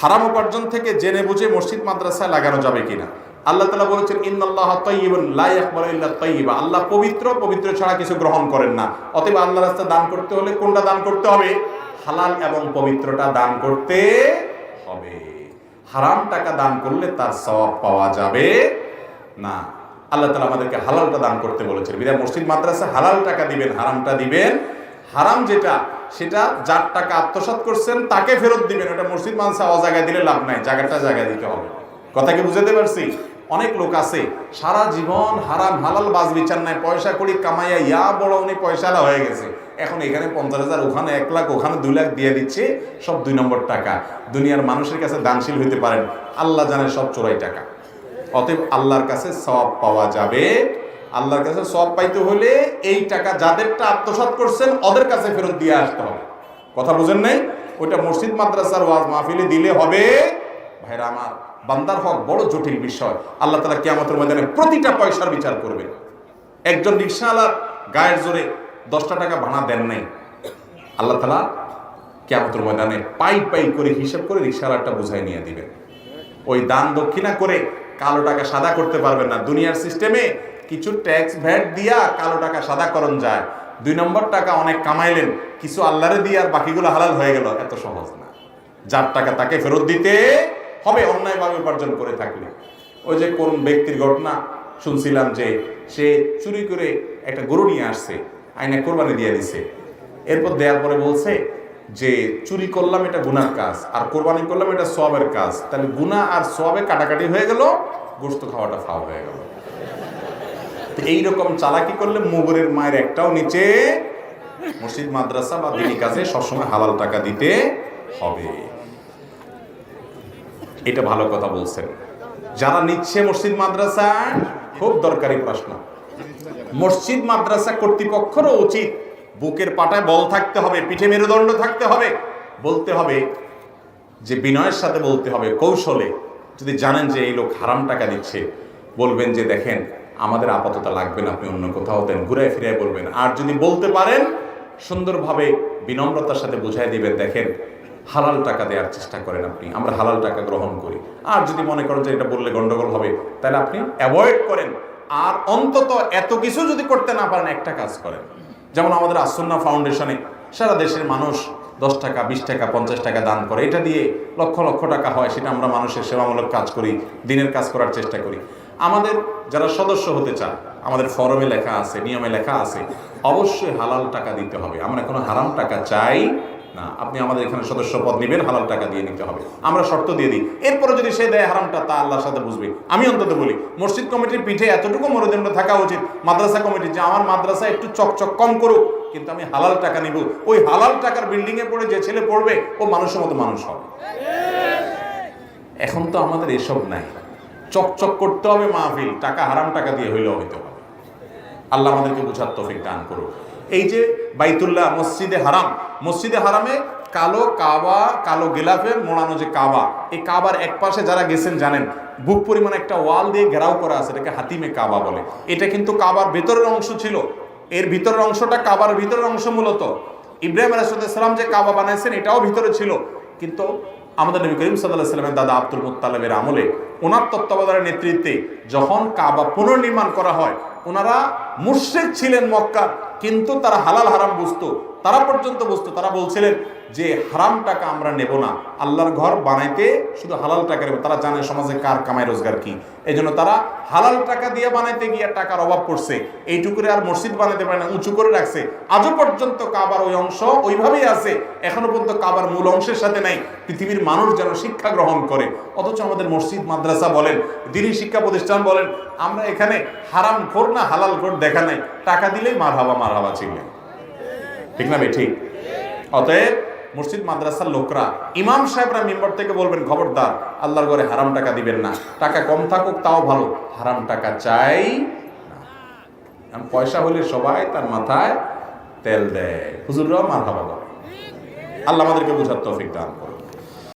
হারাম উপার্জন থেকে জেনে বুঝে মসজিদ, মাদ্রাসায় লাগানো যাবে কিনা? আল্লাহ তালা বলেছেন ইল্লা তাইয়িবা আল্লাহ পবিত্র পবিত্র ছাড়া কিছু গ্রহণ করেন না। অতএব আল্লাহ রাস্তা দান করতে হলে কোনটা দান করতে হবে? হালাল এবং পবিত্রটা দান করতে হবে। হারাম টাকা দান করলে তার সওয়াব পাওয়া যাবে না। আল্লাহ তালা আমাদেরকে হালালটা দান করতে বলেছেন। বিদায় মসজিদ, মাদ্রাসা হালাল টাকা দিবেন, হারামটা দিবেন। হারাম যেটা সেটা যার টাকা আত্মসাৎ করছেন, তাকে ফেরত দিবেন। ওটা মসজিদ মাদ্রাসা অজায়গায় দিলে লাভ নাই, জায়গাটা জায়গায় দিতে হবে। কথা কি বুঝাতে পারছি? অনেক লোক আছে, সারা জীবন হারাম হালাল বাজ বিচার নাই পয়সা করি কামাইয়া, ইয়া বড় উনি পয়সালা হয়ে গেছে। এখন এখানে পঞ্চাশ হাজার, ওখানে এক লাখ, ওখানে দুই লাখ দিয়ে দিচ্ছে, সব দুই নম্বর টাকা। দুনিয়ার মানুষের কাছে দানশীল হইতে পারেন, আল্লাহ জানে সব চোরাই টাকা। অতএব আল্লাহর কাছে সব পাওয়া যাবে। আল্লাহর কাছে সব পাইতে হলে এই টাকা যাদেরটা আত্মসাৎ করছেন, ওদের কাছে ফেরত দিয়ে আসতে হবে। কথা বুঝেন নাই? ওইটা মসজিদ, মাদ্রাসার ওয়াজ মাহফিলে দিলে হবে। ভাইরা আমার, বান্দার হক বড় জটিল বিষয়। আল্লাহ তালা কিয়ামতের ময়দানে প্রতিটা পয়সার বিচার করবে। একজন রিক্সাওয়ালার গায়ের জোরে দশটা টাকা ভাড়া দেন নাই। আল্লাহ তালা কেমতের ময়দানে পাই পাই করে হিসাব করে রিক্সাওয়ালারটা বুঝাই নিয়ে দিবেন। ওই দান দক্ষিণা করে কালো টাকা সাদা করতে পারবেন না। দুনিয়ার সিস্টেমে কিছু ট্যাক্স ভ্যাট দিয়া কালো টাকা সাদা করণ যায়। দুই নম্বর টাকা অনেক কামাইলেন, কিছু আল্লাহরে দিয়ে আর বাকিগুলো হালাল হয়ে গেল, এত সহজ না। যার টাকা তাকে ফেরত দিতে হবে, অন্যায়ভাবে উপার্জন করে থাকলে। ওই যে কোন ব্যক্তির ঘটনা শুনছিলাম যে সে চুরি করে একটা গরু নিয়ে আসছে, আইনা কোরবানি দিয়ে দিছে। এরপর দেওয়ার পরে বলছে যে, চুরি করলাম এটা গুনার কাজ, আর কোরবানি করলাম এটা সবের কাজ। তাহলে গুনা আর সবে কাটাকাটি হয়ে গেল গোস্ত খাওয়াটা ফাও হয়ে গেল। এইরকম চালাকি করলে মুগুরের মায়ের একটাও নিচে। মসজিদ, মাদ্রাসা বা দিনী কাজে সবসময় হালাল টাকা দিতে হবে। এটা ভালো কথা বলছেন। যারা নিচ্ছে মসজিদ, মাদ্রাসা, খুব দরকারি প্রশ্ন। মসজিদ, মাদ্রাসা কর্তৃপক্ষেরও উচিত বুকের পাটায় বল থাকতে হবে, পিঠে মেরুদণ্ড থাকতে হবে। বলতে হবে যে বিনয়ের সাথে বলতে হবে, কৌশলে। যদি জানেন যে এই লোক হারাম টাকা দিচ্ছে, বলবেন যে দেখেন আমাদের আপাতত লাগবে না, আপনি অন্য কোথাও দেন ঘুরে ফিরে বলবেন। আর যদি বলতে পারেন, সুন্দরভাবে, বিনম্রতার সাথে বুঝাই দিবেন, দেখেন, হালাল টাকা দেওয়ার চেষ্টা করেন আপনি, আমরা হালাল টাকা গ্রহণ করি। আর যদি মনে করেন যে এটা বললে গন্ডগোল হবে, তাহলে আপনি অ্যাভয়েড করেন। আর অন্তত এত কিছু যদি করতে না পারেন, একটা কাজ করেন। যেমন আমাদের আসন্না ফাউন্ডেশনে সারা দেশের মানুষ দশ টাকা, বিশ টাকা, পঞ্চাশ টাকা দান করে। এটা দিয়ে লক্ষ লক্ষ টাকা হয়, সেটা আমরা মানুষের সেবামূলক কাজ করি, দিনের কাজ করার চেষ্টা করি। আমাদের যারা সদস্য হতে চায় আমাদের ফরমে লেখা আছে, নিয়মে লেখা আছে, অবশ্যই হালাল টাকা দিতে হবে। আমরা কোনো হারাম টাকা চাই না। আপনি আমাদের এখানে সদস্য পদ নেবেন, হালাল টাকা দিয়ে নিতে হবে। আমরা শর্ত দিয়ে দিই। এরপরে যদি সে দেয় হারামটা, তা আল্লাহর সাথে বুঝবে। আমি অন্তত বলি, মসজিদ কমিটির পিঠে এতটুকু মনোদণ্ড থাকা উচিত। মাদ্রাসা কমিটির যে, আমার মাদ্রাসা একটু চকচক কম করুক, কিন্তু আমি হালাল টাকা নিব। ওই হালাল টাকার বিল্ডিং এ পড়ে যে ছেলে পড়বে, ও মানুষের মতো মানুষ হবে। এখন তো আমাদের এসব নাই। চকচক করতে হবে মাহফিল, টাকা হারাম টাকা দিয়ে হইলেও হইতে হবে আল্লাহ আমাদেরকে বুঝার তফিক দান করুক। এই যে বাইতুল্লাহ মসজিদে হারাম, মসজিদে হারামে কালো কাবা, কালো গেলাফে মোড়ানো যে কাবা, এই কাবার এক পাশে যারা গেছেন জানেন, বুক পরিমাণ একটা ওয়াল দিয়ে ঘেরাও করা আছে, এটাকে হাতিমে কাবা বলে। এটা কিন্তু কাবার ভেতরের অংশ ছিল। এর ভিতরের অংশটা কাবার ভিতরের অংশ মূলত। ইব্রাহিম আলাইসালাম যে কাবা বানাইছেন, এটাও ভিতরে ছিল। কিন্তু আমাদের নবী করিম সাল্লাহ সাল্লামের দাদা আব্দুল মুতালেবের আমলে ওনার তত্ত্বাবধানের নেতৃত্বে যখন কাবা পুনর্নির্মাণ করা হয়, ওনারা মুর্শেদ ছিলেন মক্কা কিন্তু তারা হালাল হারাম বুঝতো, তারা পর্যন্ত বুঝতো, তারা বলছিলেন যে হারাম টাকা আমরা নেব না। আল্লাহর ঘর বানাইতে শুধু হালাল টাকা নেব। তারা জানে সমাজে কার কামাই রোজগার কি। এই জন্য তারা হালাল টাকা দিয়ে বানাইতে গিয়ে টাকার অভাব পড়ছে। এইটুকুরে আর মসজিদ বানাইতে পারে না, উঁচু করে রাখছে। আজও পর্যন্ত কাবার ওই অংশ ওইভাবেই আছে। এখনও পর্যন্ত কাবার মূল অংশের সাথে নাই। পৃথিবীর মানুষ যেন শিক্ষা গ্রহণ করে। অথচ আমাদের মসজিদ, মাদ্রাসা বলেন দিনী শিক্ষা প্রতিষ্ঠান বলেন, আমরা এখানে হারাম খোর না হালাল খোর দেখা নাই। টাকা দিলেই মার হাবা মার হাবা ঠিক না ভাই? ঠিক। অতএব মসজিদ মাদ্রাসার লোকরা, ইমাম সাহেবরা মেম্বার থেকে বলবেন, খবরদার, আল্লাহর ঘরে হারাম টাকা দিবেন না। টাকা কম থাকুক, তাও ভালো। হারাম টাকা চাই পয়সা হলে সবাই তার মাথায় তেল দেয়। হুজুররাও মার হাবা করে। আল্লাহ আমাদেরকে বুঝার তৌফিক দান করে